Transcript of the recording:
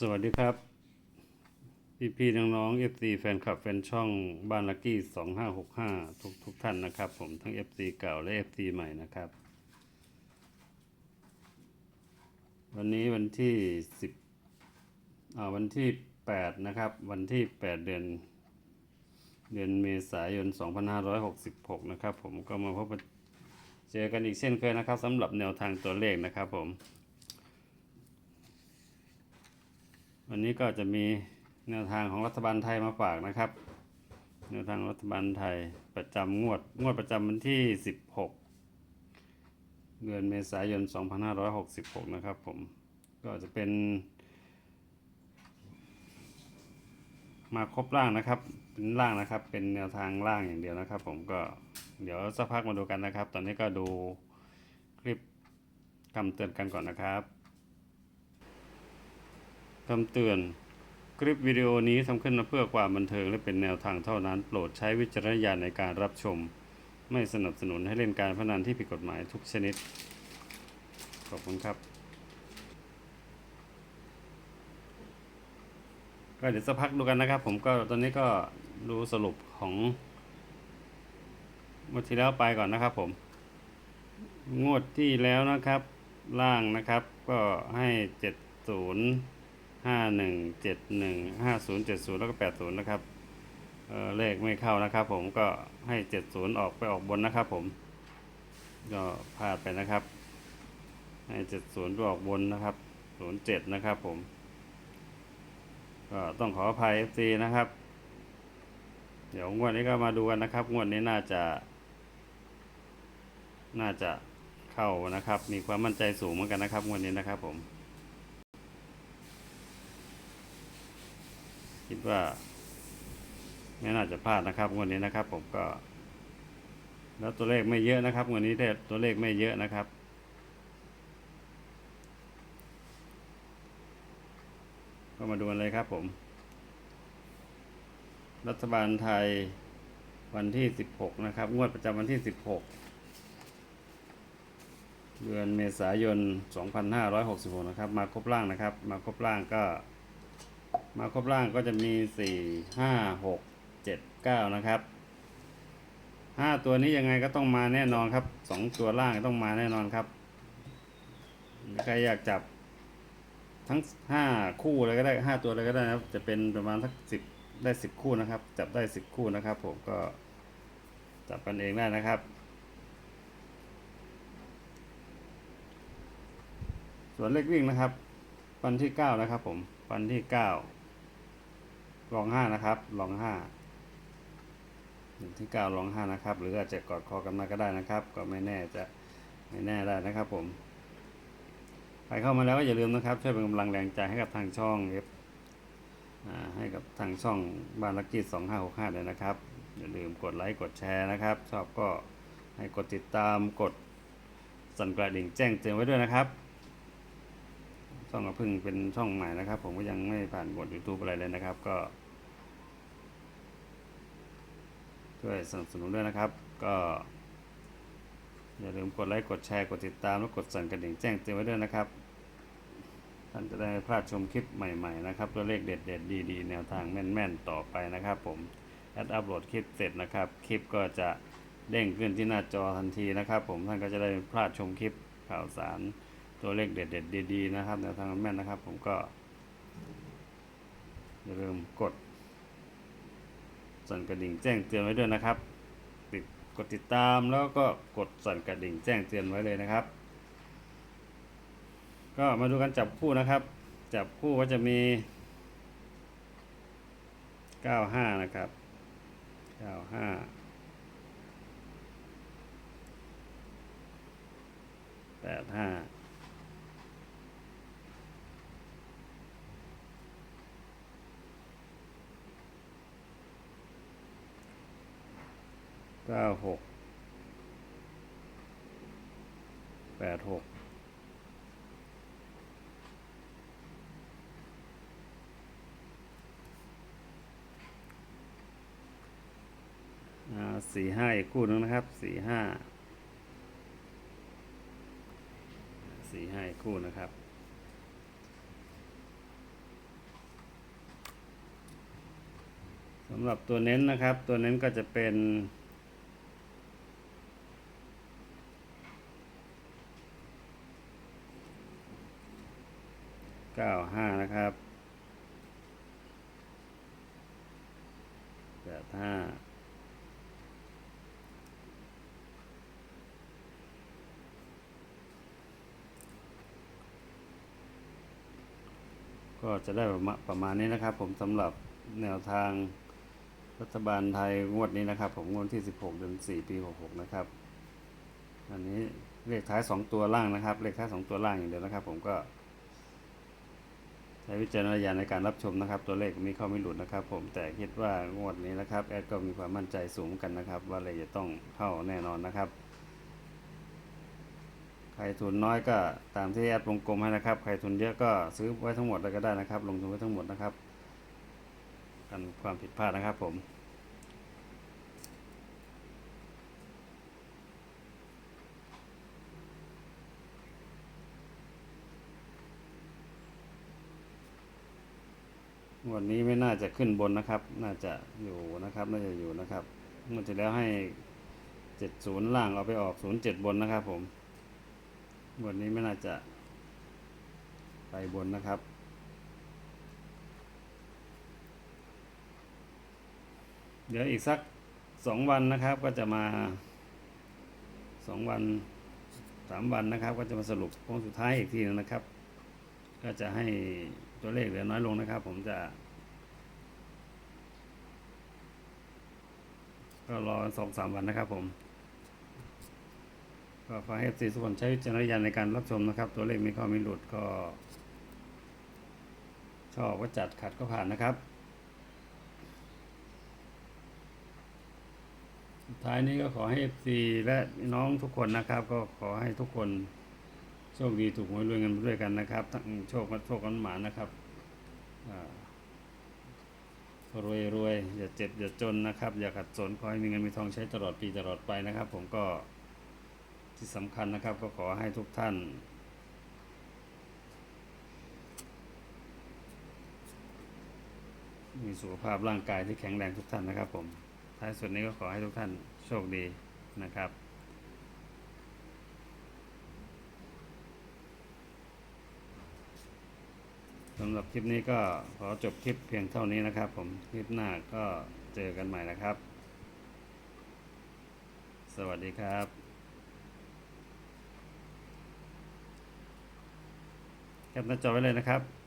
สวัสดีครับ พี่พี่ๆน้องๆ FC แฟนคลับแฟนช่องบ้านลักกี้สองห้าหกห้าทุกทุกท่านนะครับ ผมทั้ง FC เก่าและ FC ใหม่นะครับ วันนี้วันที่สิบอ่าวันที่แปดนะครับ วันที่แปดเดือนเดือนเมษายน 2566 นะครับ ผมก็มาพบเจอกันอีกเช่นเคยนะครับสำหรับแนวทางตัวเลขนะครับผม วันนี้ก็จะมีแนวทางของรัฐบาลไทยมาฝากนะครับ แนวทางรัฐบาลไทยประจำงวด งวดประจำวันที่ 16 เดือนเมษายน 2566 นะครับผม ก็จะเป็น มาครบร่างนะครับ เป็นร่างนะครับ เป็นแนวทางร่างอย่างเดียวนะครับ ผมก็เดี๋ยวสักพักมาดูกันนะครับ ตอนนี้ก็ดูคลิปคำเตือนกันก่อนนะครับ คำเตือน คลิปวิดีโอนี้ทำขึ้นมาเพื่อความบันเทิงและเป็นแนวทางเท่านั้น โปรดใช้วิจารณญาณในการรับชม ไม่สนับสนุนให้เล่นการพนันที่ผิดกฎหมายทุกชนิด ขอบคุณครับก็เดี๋ยวสักพักดูกันนะครับ ผมก็ตอนนี้ก็ดูสรุปของงวดที่แล้วไปก่อนนะครับ ผม งวดที่แล้วนะครับ ล่างนะครับ ก็ให้เจ็ดศูนย์ ห้าหนึ่งเจ็ดหนึ่งห้าศูนย์เจ็ดศูนย์แล้วก็แปดศูนย์นะครับเเลขไม่เข้านะครับผมก็ให้เจ็ดศูนย์ออกไปออกบนนะครับผม ก็พลาดไปนะครับ ให้เจ็ดศูนย์ไปออกบนนะครับศูนย์เจ็ดนะครับผม ก็ต้องขออภัย FC นะครับ เดี๋ยวงวดนี้ก็มาดูกันนะครับ งวดนี้น่าจะ น่าจะเข้านะครับ มีความมั่นใจสูงเหมือนกันนะครับงวดนี้นะครับผม คิด ว่า ไม่น่าจะพลาดนะครับงวดนี้นะครับ ผมก็ แล้วตัวเลขไม่เยอะนะครับงวดนี้แต่ตัวเลขไม่เยอะนะครับก็มาดูกันเลยครับผม รัฐบาลไทยวันที่ 16 นะครับ งวดประจำวันที่ 16 เดือนเมษายน 2566 นะครับ มาครบร่างนะครับ มาครบร่างก็ มาครบร่างก็จะมี4 5 6 7 9นะครับ5ตัวนี้ยังไงก็ต้องมาแน่นอนครับ2ตัวล่างต้องมาแน่นอนครับใครอยากจับทั้งห้าคู่เลยก็ได้ห้าตัวเลยก็ได้นะครับ จะเป็นประมาณสักสิบได้สิบคู่นะครับ จับได้สิบคู่นะครับ ผมก็จับกันเองได้นะครับ ส่วนเลขวิ่งนะครับปันที่เก้านะครับ ผมปันที่เก้า ลองห้านะครับ ลองห้าหนึ่งที่เก้าลองห้านะครับ หรืออาจจะกอดคอกันมาก็ได้นะครับ ก็ไม่แน่จะไม่แน่ได้นะครับผมใครเข้ามาแล้วก็อย่าลืมนะครับช่วยเป็นกำลังแรงใจให้กับทางช่องเอฟให้กับทางช่องบ้านลักกี้สองห้าหกห้าเลยนะครับ อย่าลืมกดไลค์กดแชร์นะครับ ชอบก็ให้กดติดตามกดสั่นกระดิ่งแจ้งเตือนไว้ด้วยนะครับ ช่องก็เพิ่งเป็นช่องใหม่นะครับ ผมก็ยังไม่ผ่านกด YouTube อะไรเลยนะครับ ก็ช่วยสนับสนุนด้วยนะครับ ก็อย่าลืมกดไลค์กดแชร์กดติดตามและกดสั่นกระดิ่งแจ้งเตือนไว้ด้วยนะครับท่านจะได้พลาดชมคลิปใหม่ๆนะครับตัวเลขเด็ดๆดีๆ แนวทางแม่นๆต่อไปนะครับ ผมแอดอัปโหลดคลิปเสร็จนะครับ คลิปก็จะเด้งขึ้นที่หน้าจอทันทีนะครับ ผมท่านก็จะได้พลาดชมคลิปข่าวสาร ตัวเลขเด็ดๆดีๆนะครับแนวทางแม่นนะครับ ผมก็อย่าลืมกดสั่นกระดิ่งแจ้งเตือนไว้ด้วยนะครับติดกดติดตามแล้วก็กดสั่นกระดิ่งแจ้งเตือนไว้เลยนะครับ ก็มาดูกันจับคู่นะครับ จับคู่ก็จะมี 95 นะครับ 95 85 เก้าหกแปดหกสี่ห้าอีกคู่นึงนะครับสี่ห้าสี่ห้าอีกคู่นะครับสำหรับตัวเน้นนะครับ ตัวเน้นก็จะเป็น ดห้าก็จะได้ประมาณนี้นะครับ ผมสำหรับแนวทางรัฐบาลไทยงวดนี้นะครับ ผมงวดที่ 16 เดือน 4 ปี 66 นะครับ อันนี้เลขท้าย 2 ตัวล่างนะครับ เลขท้าย 2 ตัวล่างอย่างเดียวนะครับ ผมก็ ใช้วิจารณญาณในการรับชมนะครับ ตัวเลขมีเข้าไม่หลุดนะครับ ผมแต่คิดว่างวดนี้นะครับแอดก็มีความมั่นใจสูงกันนะครับ ว่าเลยจะต้องเข้าแน่นอนนะครับ ใครทุนน้อยก็ตามที่แอดวงกลมให้นะครับ ใครทุนเยอะก็ซื้อไว้ทั้งหมดเลยก็ได้นะครับ ลงทุนไว้ทั้งหมดนะครับ กันความผิดพลาดนะครับผม วันนี้ไม่น่าจะขึ้นบนนะครับ น่าจะอยู่นะครับ น่าจะอยู่นะครับเมื่อที่แล้วให้เจ็ดศูนย์ล่างเอาไปออกศูนย์เจ็ดบนนะครับ ผม วันนี้ไม่น่าจะ ไปบนนะครับเดี๋ยวอีกสักสองวันนะครับก็จะมาสองวันสามวันนะครับ ก็จะมาสรุปโค้งสุดท้ายอีกทีนึงนะครับ ก็จะให้ตัวเลขเหลือน้อยลงนะครับ ผมจะ ก็รอสองสามวันนะครับผมก็ขอให้สีทุกคนใช้วิจารณญาณในการรับชมนะครับ ตัวเลขมีข้อมีหลุดก็ ชอบก็จัดขัดก็ผ่านนะครับ สุดท้ายนี้ก็ขอให้ FC และน้องทุกคนนะครับ ก็ขอให้ทุกคนโชคดีถูกหวยรวยเงินไปด้วยกันนะครับทั้งโชคกับโชคกันหมานะครับอ่า รวยรวยอย่าเจ็บอย่าจนนะครับ อย่าขัดสนขอให้มีเงินมีทองใช้ตลอดปีตลอดไปนะครับ ผมก็ที่สำคัญนะครับ ก็ขอให้ทุกท่าน มีสุขภาพร่างกายที่แข็งแรงทุกท่านนะครับ ผมท้ายสุดนี้ก็ขอให้ทุกท่านโชคดีนะครับำหรับคลิปนี้ก็ขอจบคลิปเพียงเท่านี้นะครับ ผมคลิปหน้าก็เจอกันใหม่นะครับ สวัสดีครับแคปหน้าจอไว้เลยนะครับ